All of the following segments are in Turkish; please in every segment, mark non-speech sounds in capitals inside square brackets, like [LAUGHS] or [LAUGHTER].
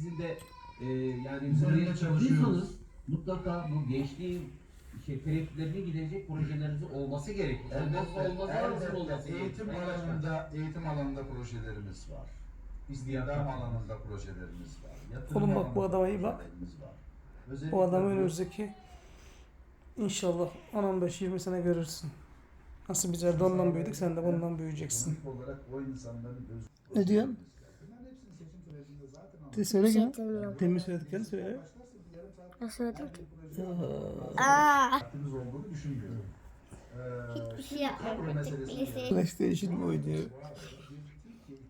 Sizin de e, yani Üzerinde çıktıysanız mutlaka bu gençliğin şey, tereddütlerini giderecek projelerinizin olması gerekir. Olmazsa olmaz Elbette olması gerekir. eğitim Başkan. alanında, eğitim alanında projelerimiz var. İstihdam alanında projelerimiz var. Yatırım Oğlum bak bu adama iyi bak. Özellikle Bu adamı önümüzdeki inşallah 10-15-20 sene görürsün. Nasıl biz Erdoğan'la büyüdük sen de bundan büyüyeceksin. ekonomik olarak o insanların öz Ne diyorsun? De söyle Şey demiyorum. Demin söylediklerini söyle. Ne söyledim ki? Aa, düşünmüyorum. Ee, şey bilgisayar. PlayStation mı oynuyor?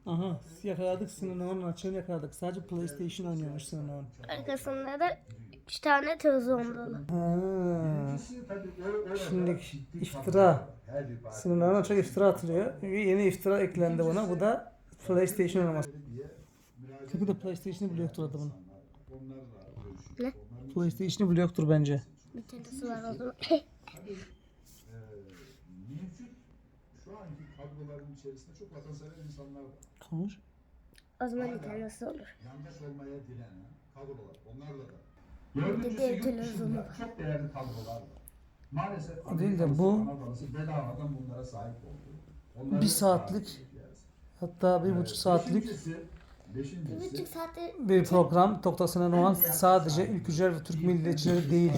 Aha yakaladık Sinan Oğan'ın açığını yakaladık. Sadece PlayStation oynuyormuş Oğan. Arkasında da üç tane televizyon dolu. Şimdi iftira. Oğan'a çok iftira atılıyor. Yeni iftira eklendi buna. Bu da PlayStation oynaması. Çünkü de PlayStation'ı bile yoktur adamın. Ne? PlayStation'ı bile yoktur bence. Bir tanesi var o zaman. Ee, [LAUGHS] mevcut şu anki kadroların içerisinde çok vatansever insanlar var. Konuş. o zaman bir tanesi olur. Yandaş olmaya direnen kadrolar. Onlarla da. Bir de Dördüncüsü yurt televizyonu dışında var. çok değerli kadrolar var. Maalesef O değil de bu- bedavadan bunlara sahip oldu. Onları Bir saatlik. Hatta bir buçuk saatlik Beşincisi, Bir beşincisi, buçuk saatte bir program. Doktor Sinan Oğan sadece ülkücüler ve Türk milliyetçileri değil.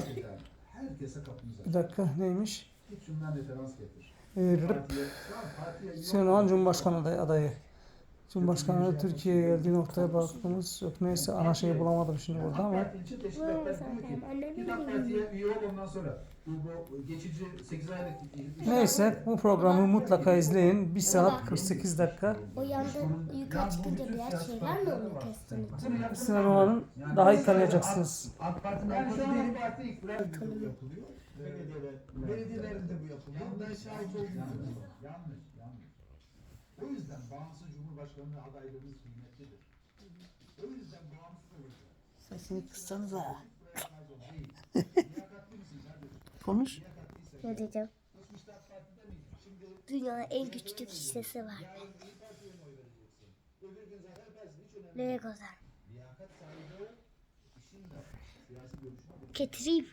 herkese kapımız Bir dakika neymiş? Ee, yok. Sinan Oğan Cumhurbaşkanı adayı. Cumhurbaşkanı Türkiye'ye geldiği noktaya baktığımız yok. Neyse ana şeyi bulamadım şimdi burada ama. AK Parti ilçe teşkilatları diyor ki, Annemin git AK Parti'ye üye ol ondan sonra. Bu, bu geçici 8 aylık iş- Neyse bu programı mutlaka izleyin. 1 saat 48 dakika. o yanda yukarı şeyler mi oluyor Oğan'ın daha iyi tanıyacaksınız. Belediyelerinde bu yapılıyor. Yandaş şahit oldum. Yanlış. O yüzden bağımsız Cumhurbaşkanlığı adaylığımız kıymetlidir. O yüzden bağımsız olacak. Sesini kıssanıza. Kardeşim? [LAUGHS] Konuş. Ne diyeceğim? Parti'de miyiz? Şimdi [LAUGHS] Dünyanın en küçük şişesi var. yarın İYİ Parti'ye mi oy vereceksin? Öbür gün zaten versin hiç önemli Nereye kadar? Liyakat sahibi ol. İşin de siyasi görüşüne bak. Getireyim.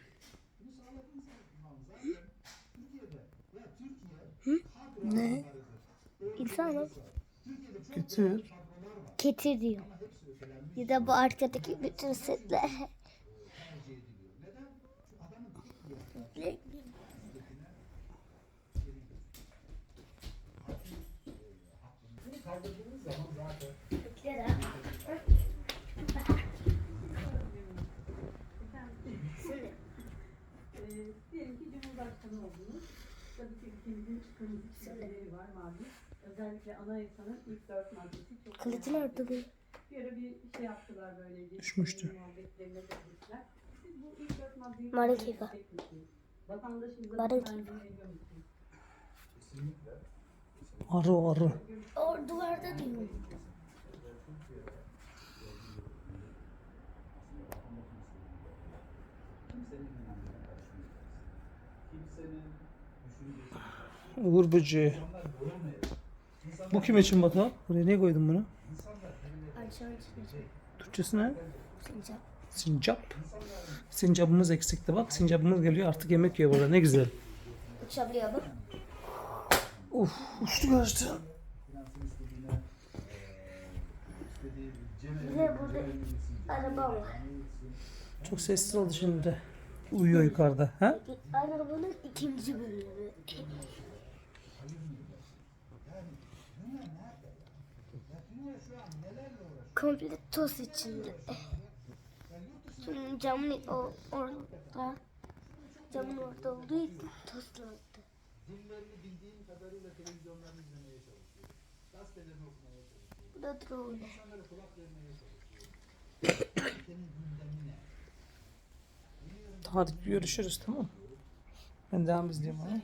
Bunu sağladığın zaman zaten Türkiye'de ya Türkiye kadro Ne? Götür. kadrolar var. Getir diyor. Ama Ya da bu arkadaki bütün setler. Ee, diyelim ki Cumhurbaşkanı oldunuz. Tabii ki ülkemizin kırmızı çizgileri var malum. Özellikle anayasanın ilk dört maddesi çok Kılıcı önemli. nerede bu? Bir ara bir şey yaptılar böylece. Düşmüştü. Muhabbetlerine girmişler. Siz bu ilk dört maddeyi misiniz? Vatandaşımıza Arı arı. O duvarda diyor. Uğur böceği. Bu kim için Batu? Buraya niye koydun bunu? Ayşe içine Türkçesi ne? sincap. Sincap. Sincapımız eksikti bak. Sincapımız geliyor artık yemek yiyor burada. Ne güzel. Uçabiliyor? Uf uçtu kaçtı. de burada araba var. Çok sessiz oldu şimdi de. Uyuyor yukarıda. Ha? Arabanın ikinci bölümü. Yani dünya nerede? Ya dünya şu an nelerle uğraşıyor? Komple toz içinde. Şimdi camın o orada camın orada olduğu için tozlandı. Bu da drone. Hadi görüşürüz tamam mı? Ben devam izleyeyim onu.